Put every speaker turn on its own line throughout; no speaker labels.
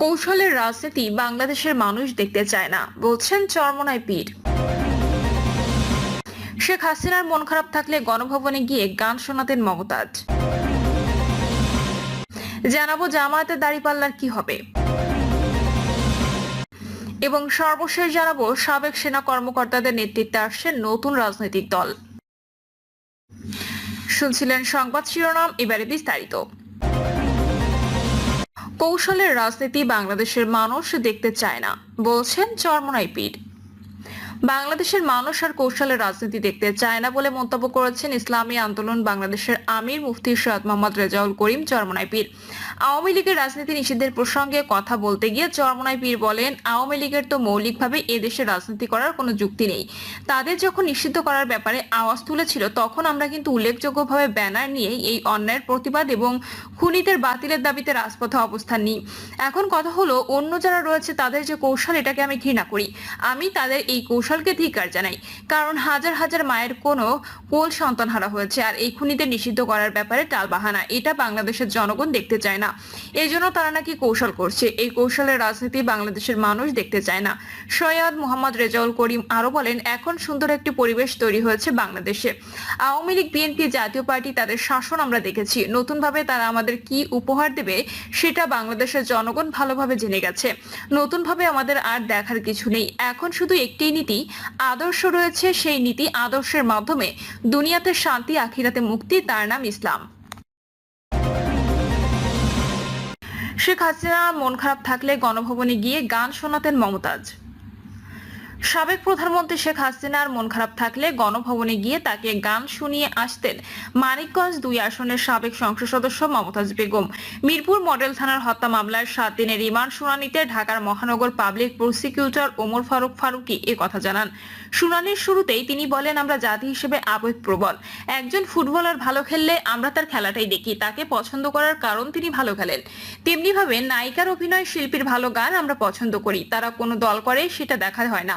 কৌশলের রাজনীতি বাংলাদেশের মানুষ দেখতে চায় না, বলছেন চরমনায় পীর। শেখ হাসিনার মন খারাপ থাকলে গণভবনে গিয়ে গান শোনাতেন মমতাজ। জানাব জামায়াতের দাড়িপাল্লার কি হবে। এবং সর্বশেষ জানাব সাবেক সেনা কর্মকর্তাদের নেতৃত্বে আসছে নতুন রাজনৈতিক দল। শুনছিলেন সংবাদ শিরোনাম, এবারে বিস্তারিত। কৌশলের রাজনীতি বাংলাদেশের মানুষ দেখতে চায় না বলছেন চরমনাই পীর। বাংলাদেশের মানুষ আর কৌশলের রাজনীতি দেখতে চায় না বলে মন্তব্য করেছেন ইসলামী আন্দোলন বাংলাদেশের আমির মুফতি সৈয়দ মোহাম্মদ রেজাউল করিম চরমনাই পীর। আওয়ামী লীগের রাজনীতি নিষিদ্ধের প্রসঙ্গে কথা বলতে গিয়ে চরমনাই পীর বলেন, আওয়ামী লীগের তো মৌলিকভাবে এদেশে রাজনীতি করার কোনো যুক্তি নেই। তাদের যখন নিষিদ্ধ করার ব্যাপারে আওয়াজ তুলেছিল, তখন আমরা কিন্তু উল্লেখযোগ্যভাবে ব্যানার নিয়ে এই অন্যায়ের প্রতিবাদ এবং খুনিদের বাতিলের দাবিতে রাজপথে অবস্থান নিই। এখন কথা হলো, অন্য যারা রয়েছে তাদের যে কৌশল, এটাকে আমি ঘৃণা করি। আমি তাদের এই কৌশলকে ধিকার জানাই। কারণ হাজার হাজার মায়ের কোনো কোল সন্তান হারা হয়েছে আর এই খুনিদের নিষিদ্ধ করার ব্যাপারে টালবাহানা। এটা বাংলাদেশের জনগণ দেখতে চায় না। এই জন্য তারা নাকি কৌশল করছে। এই কৌশলের রাজনীতি বাংলাদেশের মানুষ দেখতে চায় না। সৈয়দ মোহাম্মদ রেজাউল করিম আরও বলেন, এখন সুন্দর একটি পরিবেশ তৈরি হয়েছে বাংলাদেশে। আওয়ামী লীগ, বিএনপি জাতীয় পার্টি তাদের শাসন আমরা দেখেছি। নতুনভাবে তারা আমাদের কি উপহার দেবে সেটা বাংলাদেশের জনগণ ভালোভাবে জেনে গেছে। নতুনভাবে আমাদের আর দেখার কিছু নেই। এখন শুধু একটি নীতি আদর্শ রয়েছে সেই নীতি আদর্শের মাধ্যমে দুনিয়াতে শান্তি, আখিরাতে মুক্তি, তার নাম ইসলাম। শেখ হাসিনা, মন খারাপ থাকলে গণভবনে গিয়ে গান শোনাতেন মমতাজ। সাবেক প্রধানমন্ত্রী শেখ হাসিনার মন খারাপ থাকলে গণভবনে গিয়ে তাকে গান শুনিয়ে আসতেন মানিকগঞ্জ দুই আসনের সাবেক সংসদ সদস্য মমতাজ বেগম। মিরপুর মডেল থানার হত্যা মামলার সাত দিনের রিমান্ড শুনানিতে ঢাকার মহানগর পাবলিক প্রসিকিউটর ওমর ফারুক ফারুকি কথা জানান। শুনানির শুরুতেই তিনি বলেন, আমরা জাতি হিসেবে আবেগপ্রবণ। একজন ফুটবলার ভালো খেললে আমরা তার খেলাটাই দেখি, তাকে পছন্দ করার কারণ তিনি ভালো খেলেন। তেমনিভাবে নায়িকার অভিনয় শিল্পীর ভালো গান আমরা পছন্দ করি, তারা কোনো দল করে সেটা দেখা হয় না।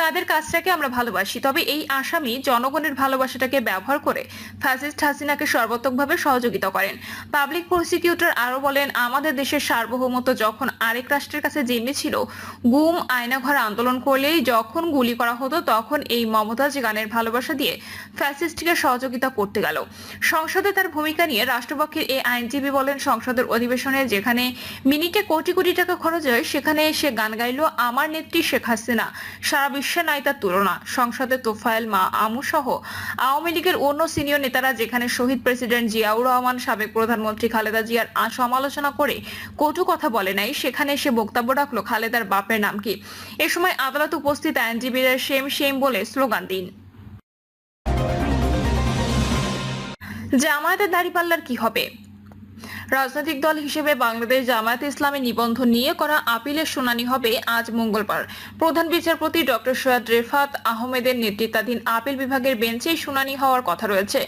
তাদের কাজটাকে আমরা ভালোবাসি। তবে এই আসামি জনগণের ভালোবাসাটাকে ব্যবহার করে ফ্যাসিস্ট হাসিনাকে সর্বাত্মকভাবে সহযোগিতা করেন। পাবলিক প্রসিকিউটর আরও বলেন, আমাদের দেশের সার্বভৌমত্ব যখন আরেক রাষ্ট্রের কাছে জিম্মি ছিল, গুম, আয়নাঘর আন্দোলন করলেই যখন গুলি করা হতো, তখন এই মমতাজ গানের ভালোবাসা দিয়ে ফ্যাসিস্টকে সহযোগিতা করতে গেল। সংসদে তার ভূমিকা নিয়ে রাষ্ট্রপক্ষের এই আইনজীবী বলেন, সংসদের অধিবেশনে যেখানে মিনিটে কোটি কোটি টাকা খরচ হয়, সেখানে সে গান গাইলো, আমার নেত্রী শেখ হাসিনা। সারা বিশ্বে নাই তার তুলনা। সংসদে তোফায়েল মা আমু সহ আওয়ামী লীগের অন্য সিনিয়র নেতারা, যেখানে শহীদ প্রেসিডেন্ট জিয়াউর রহমান, সাবেক প্রধানমন্ত্রী খালেদা জিয়ার সমালোচনা করে কটু কথা বলে নাই, সেখানে সে বক্তব্য রাখল খালেদার বাপের নাম কি। এ সময় আদালত উপস্থিত আইনজীবীরা সেম সেম বলে স্লোগান দিন। জামায়াতের দাঁড়িপাল্লার কি হবে? রাজনৈতিক দল হিসেবে বাংলাদেশ জামায়াত ইসলামী নিবন্ধন নিয়ে করা আপিলের শুনানি হবে আজ মঙ্গলবার। প্রধান বিচারপতি ডক্টর সৈয়দ রেফাত আহমেদের নেতৃত্বাধীন আপিল বিভাগের বেঞ্চে শুনানি হওয়ার কথা রয়েছে।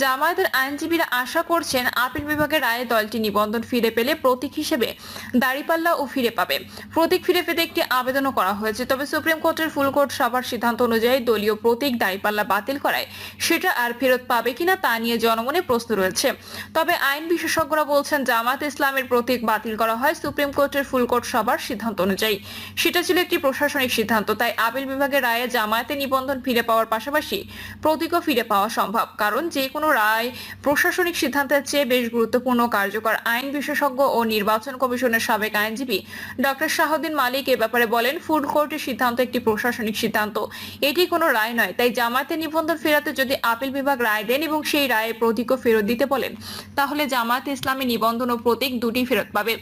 জামায়াতের আইনজীবীরা আশা করছেন আপিল বিভাগের রায়ে দলটি নিবন্ধন ফিরে পেলে প্রতীক হিসেবে দাড়িপাল্লাও ফিরে পাবে। প্রতীক ফিরে পেতে একটি আবেদনও করা হয়েছে, তবে সুপ্রিম কোর্টের ফুলকোর্ট সভার সিদ্ধান্ত অনুযায়ী দলীয় প্রতীক দাড়িপাল্লা বাতিল করায় সেটা আর ফেরত পাবে কিনা তা নিয়ে জনমনে প্রশ্ন রয়েছে। তবে আইন বিশেষজ্ঞরা বলছেন জামাত ইসলামের প্রতীক বাতিল করা হয়, সুপ্রিম কোর্টের ফুলকোর্ট সভার সিদ্ধান্ত অনুযায়ী। সেটা ছিল একটি প্রশাসনিক সিদ্ধান্ত, তাই আপিল বিভাগের রায়ে জামায়াতে নিবন্ধন ফিরে পাওয়ার পাশাপাশি প্রতীকও ফিরে পাওয়া সম্ভব। কারণ যে কোনো রায় প্রশাসনিক সিদ্ধান্তের চেয়ে বেশ গুরুত্বপূর্ণ, কার্যকর আইন বিশেষজ্ঞ ও নির্বাচন কমিশনের সাবেক আইনজীবী ডক্টর শাহদ্দিন মালিক এ ব্যাপারে বলেন ফুড কোর্টের সিদ্ধান্ত একটি প্রশাসনিক সিদ্ধান্ত। এটি কোনো রায় নয়, তাই জামায়াতের নিবন্ধন ফেরাতে যদি আপিল বিভাগ রায় দেন এবং সেই রায়ে প্রতীকও ফেরত দিতে বলেন, তাহলে জামায়াত ইসলামী নিবন্ধন ও প্রতীক দুটি ফেরত পাবে।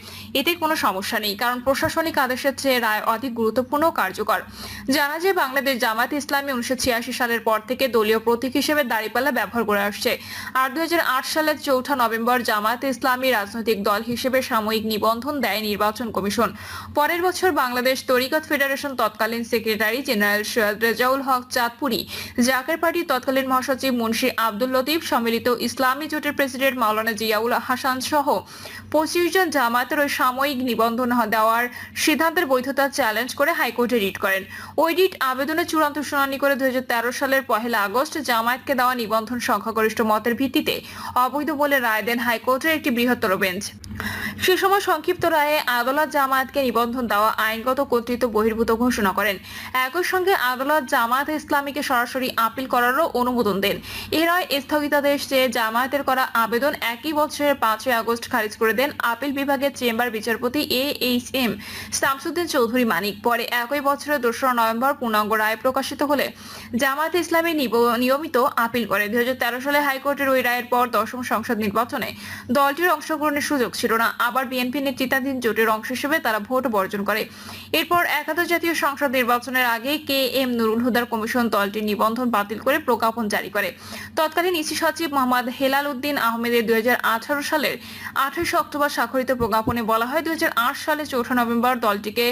এতে কোনো সমস্যা নেই, কারণ প্রশাসনিক আদেশের চেয়ে রায় অধিক গুরুত্বপূর্ণ কার্যকর। জানা যায়, বাংলাদেশ জামায়াত ইসলামী উনিশশো ছিয়াশি সালের পর থেকে দলীয় প্রতীক হিসেবে দাঁড়িপাল্লা ব্যবহার করে আসছে। আর দুই সালের চৌঠা নভেম্বর জামায়াত ইসলামী রাজনৈতিক দল হিসেবে সাময়িক নিবন্ধন দেয় নির্বাচন কমিশন। পরের বছর বাংলাদেশ তরিকত ফেডারেশন তৎকালীন সেক্রেটারি জেনারেল সৈয়দ রেজাউল হক চাঁদপুরি, জাকের পার্টির তৎকালীন মহাসচিব মুন্সি আব্দুল লতিফ, সম্মিলিত ইসলামী জোটের প্রেসিডেন্ট মাওলানা জিয়াউল হাসান সহ পঁচিশ জন জামায়াতের ওই সাময়িক নিবন্ধন দেওয়ার সিদ্ধান্তের বৈধতা চ্যালেঞ্জ করে হাইকোর্টে রিট করেন। ওই রিট আবেদনের চূড়ান্ত শুনানি করে দুই হাজার তেরো সালের পহেলা আগস্ট জামায়াতকে দেওয়া নিবন্ধন সংখ্যাগরিষ্ঠ মতের ভিত্তিতে অবৈধ বলে রায় দেন হাইকোর্টের একটি বৃহত্তর বেঞ্চ। সে সময় সংক্ষিপ্ত রায়ে আদালত জামায়াতকে নিবন্ধন দেওয়া আইনগত কর্তৃত্ব বহির্ভূত ঘোষণা করেন। একই সঙ্গে আদালত জামায়াত ইসলামীকে সরাসরি আপিল করারও অনুমোদন দেন। এ রায় স্থগিতাদেশ চেয়ে জামায়াতের করা আবেদন একই বছরের পাঁচই আগস্ট খারিজ করে দেন আপিল বিভাগের চেম্বার বিচারপতি A H M Shamsuddin Chowdhury Manik. পরে একই বছরের দোসরা নভেম্বর পূর্ণাঙ্গ রায় প্রকাশিত হলে জামায়াত ইসলামী নিয়মিত আপিল করে। দুই হাজার তেরো সালে হাইকোর্টের ওই রায়ের পর দশম সংসদ নির্বাচনে দলটির অংশগ্রহণের সুযোগ ছিল না। আবার বিএনপি নেতৃত্বাধীন জোটের অংশ হিসেবে তারা ভোট বর্জন করে। এরপর একাদশ জাতীয় সংসদ নির্বাচনের আগে কে এম নুরুল হুদার কমিশন দলটির নিবন্ধন বাতিল করে প্রজ্ঞাপন জারি করে। তৎকালীন ইসি সচিব মোহাম্মদ হেলাল উদ্দিন আহমেদের দুই সালের আঠাশে অক্টোবর স্বাক্ষরিত প্রজ্ঞাপনে বলা হয়, দুই হাজার আট সালে চৌঠা নভেম্বর দলটিকে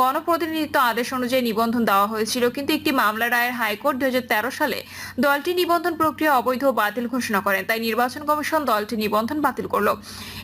গণপ্রতিনিধিত্ব আদেশ অনুযায়ী নিবন্ধন দেওয়া হয়েছিল। কিন্তু একটি মামলা রায়ের হাইকোর্ট দুই হাজার তেরো সালে দলটি নিবন্ধন প্রক্রিয়া অবৈধ বাতিল ঘোষণা করেন। তাই নির্বাচন কমিশন দলটি নিবন্ধন বাতিল করল।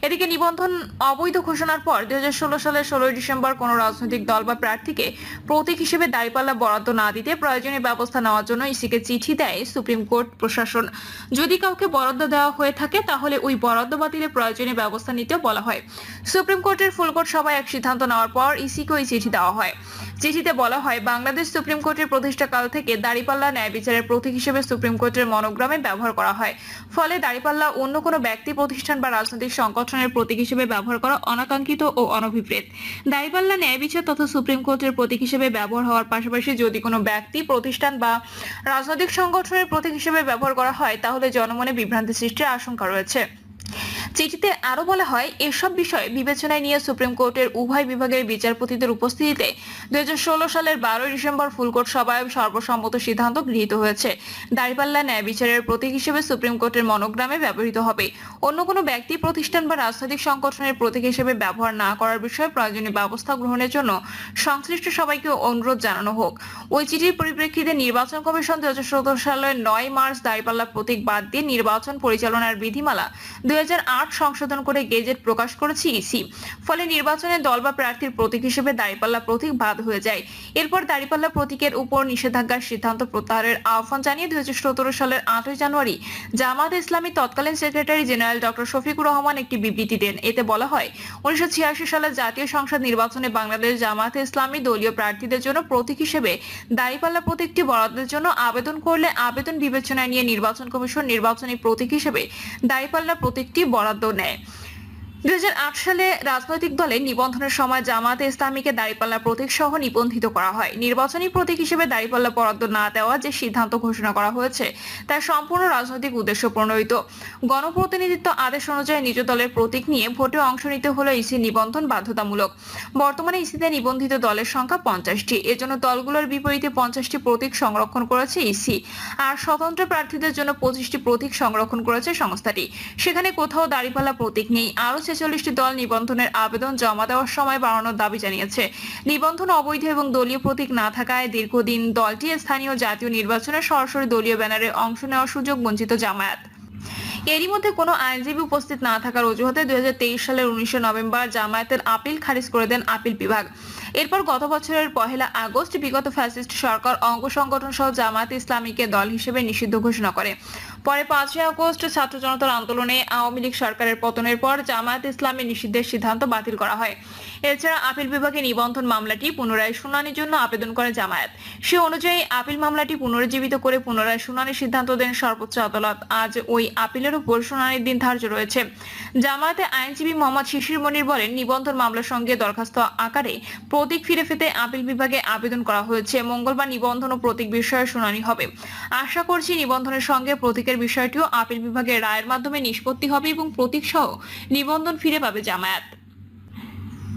এদিকে নিবন্ধন অবৈধ ঘোষণার পর দুই সালের ষোলোই ডিসেম্বর কোনো রাজনৈতিক দল বা প্রার্থীকে প্রতীক হিসেবে দায়পাল্লা বরাদ্দ না দিতে প্রয়োজনীয় ব্যবস্থা নেওয়ার জন্য ইসিকে চিঠি দেয় সুপ্রিম কোর্ট প্রশাসন। যদি কাউকে বরাদ্দ দেওয়া হয়ে থাকে, তাহলে ওই বরাদ্দ বাতিলে প্রয়োজনীয় ব্যবস্থা নিতে বলা হয়। সুপ্রিম কোর্টের ফুলকোর্ট সভায় এক সিদ্ধান্ত নেওয়ার পর ইসিকে ওই চিঠি দেওয়া হয়। চিঠিতে বলা হয়, বাংলাদেশ সুপ্রিম কোর্টের প্রতিষ্ঠাকাল থেকে দাঁড়িপাল্লা ন্যায় বিচারের প্রতীক হিসেবে সুপ্রিম কোর্টের মনোগ্রামে ব্যবহার করা হয়। ফলে দাঁড়িপাল্লা অন্য কোনো ব্যক্তি, প্রতিষ্ঠান বা রাজনৈতিক সংগঠনের প্রতীক হিসেবে ব্যবহার করা অনাকাঙ্ক্ষিত ও অনভিপ্রেত। দাঁড়িপাল্লা ন্যায় বিচার তথা সুপ্রিম কোর্টের প্রতীক হিসেবে ব্যবহার হওয়ার পাশাপাশি যদি কোনো ব্যক্তি, প্রতিষ্ঠান বা রাজনৈতিক সংগঠনের প্রতীক হিসেবে ব্যবহার করা হয়, তাহলে জনমনে বিভ্রান্তি সৃষ্টির আশঙ্কা রয়েছে। চিঠিতে আরও বলা হয়, এসব বিষয় বিবেচনায় নিয়ে সুপ্রিম কোর্টের উভয় বিভাগের বিচারপতিদের উপস্থিতিতে দুই সালের বারোই ডিসেম্বর ফুলকোর্ট সভায় সর্বসম্মত সিদ্ধান্ত গৃহীত হয়েছে। দাঁড়িপাল্লা ন্যায় বিচারের প্রতীক হিসেবে সুপ্রিম কোর্টের মনোগ্রামে ব্যবহৃত হবে। অন্য কোনো ব্যক্তি, প্রতিষ্ঠান বা রাজনৈতিক সংগঠনের প্রতীক হিসেবে ব্যবহার না করার বিষয়ে প্রয়োজনীয় ব্যবস্থা গ্রহণের জন্য সংশ্লিষ্ট সবাইকে অনুরোধ জানানো হোক। ওই চিঠির পরিপ্রেক্ষিতে নির্বাচন কমিশন দুই সালের নয় মার্চ দাঁড়িপাল্লা প্রতীক বাদ দিয়ে নির্বাচন পরিচালনার বিধিমালা দুই হাজার আট সংশোধন করে গেজেট প্রকাশ করেছে ইসি। ফলে নির্বাচনে দল বা প্রার্থীর প্রতীক হিসেবে দাঁড়িপাল্লা প্রতীক বাদ হয়ে যায়। এরপর দাঁড়িপাল্লা প্রতীকের উপর নিষেধাজ্ঞার সিদ্ধান্ত প্রত্যাহারের আহ্বান জানিয়ে দুই সালের আটই জানুয়ারি জামাত ইসলামী তৎকালীন secretary general doctor Shafiqur Rahman একটি বিবৃতি দেন। এতে বলা হয়, উনিশশো সালের জাতীয় সংসদ নির্বাচনে বাংলাদেশ জামাতে ইসলামী দলীয় প্রার্থীদের জন্য প্রতীক হিসেবে দাঁড়িপাল্লা প্রতীকটি বরাদ্দের জন্য আবেদন করলে আবেদন বিবেচনায় নিয়ে নির্বাচন কমিশন নির্বাচনী প্রতীক হিসেবে দাঁড়িপাল্লা প্রতীকটি বরাদ্দ নেয় দুই হাজার আট সালে রাজনৈতিক দলের নিবন্ধনের সময় জামাতে ইসলামীকে দাঁড়িপাল্লা প্রতীক সহ নিবন্ধিত করা হয়। নির্বাচনী প্রতীক হিসেবে দাঁড়িপাল্লা বরাদ্দ না দেওয়া যে সিদ্ধান্ত ঘোষণা করা হয়েছে, তা সম্পূর্ণ রাজনৈতিক উদ্দেশ্য প্রণোদিত। গণপ্রতিনিধিত্ব আদেশ অনুযায়ী নিজ দলের প্রতীক নিয়ে ভোটে অংশ নিতে হলে ইসি নিবন্ধন বাধ্যতামূলক। বর্তমানে ইসিতে নিবন্ধিত দলের সংখ্যা পঞ্চাশটি। এজন্য দলগুলোর বিপরীতে পঞ্চাশটি প্রতীক সংরক্ষণ করেছে ইসি। আর স্বতন্ত্র প্রার্থীদের জন্য পঁচিশটি প্রতীক সংরক্ষণ করেছে সংস্থাটি। সেখানে কোথাও দাঁড়িপাল্লা প্রতীক নেই। আরও ছেচল্লিশটি দল নিবন্ধনের আবেদন জমা দেওয়ার সময় বাড়ানোর দাবি জানিয়েছে। নিবন্ধন অবৈধ এবং দলীয় প্রতীক না থাকায় দীর্ঘদিন দলটি স্থানীয় জাতীয় নির্বাচনে সরাসরি দলীয় ব্যানারে অংশ নেওয়ার সুযোগ বঞ্চিত জামায়াত। এরই মধ্যে কোনো আইনজীবী উপস্থিত না থাকার অজুহাতে দুই হাজার তেইশ সালের উনিশে নভেম্বর জামায়াতের আপিল খারিজ করে দেন আপিল বিভাগ। এরপর গত বছরের পহেলা আগস্ট বিগত ফ্যাসিস্ট সরকার অঙ্গ সংগঠন সহ জামায়াত ইসলামীকে দল হিসেবে নিষিদ্ধ ঘোষণা করে। পরে পাঁচই আগস্ট ছাত্র জনতার আন্দোলনে আওয়ামী লীগ সরকারের পতনের পর জামায়াত ইসলামী নিষিদ্ধের সিদ্ধান্ত বাতিল করা হয়। এছাড়া আপিল বিভাগে নিবন্ধন মামলাটি পুনরায় শুনানির জন্য আবেদন করে জামায়াত। সে অনুযায়ী আপিল মামলাটি পুনরুজ্জীবিত করে পুনরায় শুনানির সিদ্ধান্ত দেন সর্বোচ্চ আদালত। আজ ওই আপিলের উপর শুনানির দিন ধার্য রয়েছে। জামায়াতে আইনজীবী মোহাম্মদ শিশির মনির বলেন, নিবন্ধন মামলার সঙ্গে দরখাস্ত আকারে প্রতীক ফিরে পেতে আপিল বিভাগে আবেদন করা হয়েছে। মঙ্গলবার নিবন্ধন ও প্রতীক বিষয়ে শুনানি হবে। আশা করছি নিবন্ধনের সঙ্গে প্রতীকের বিষয়টিও আপিল বিভাগের রায়ের মাধ্যমে নিষ্পত্তি হবে এবং প্রতীক সহ নিবন্ধন ফিরে পাবে জামায়াত।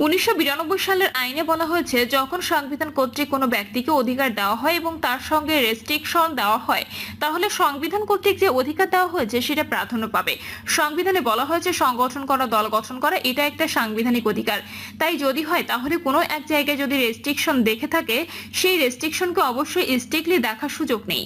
উনিশশো বিরানব্বই সালের আইনে বলা হয়েছে, যখন সংবিধান কর্তৃক কোনো ব্যক্তিকে অধিকার দেওয়া হয় এবং তার সঙ্গে রেস্ট্রিকশন দেওয়া হয়, তাহলে সংবিধান কর্তৃক যে অধিকার দেওয়া হয়েছে সেটা প্রাধান্য পাবে। সংবিধানে বলা হয়েছে, সংগঠন করা, দল গঠন করা, এটা একটা সাংবিধানিক অধিকার। তাই যদি হয়, তাহলে কোনো এক জায়গায় যদি রেস্ট্রিকশন দেখে থাকে, সেই রেস্ট্রিকশনকে অবশ্যই স্ট্রিক্টলি দেখার সুযোগ নেই।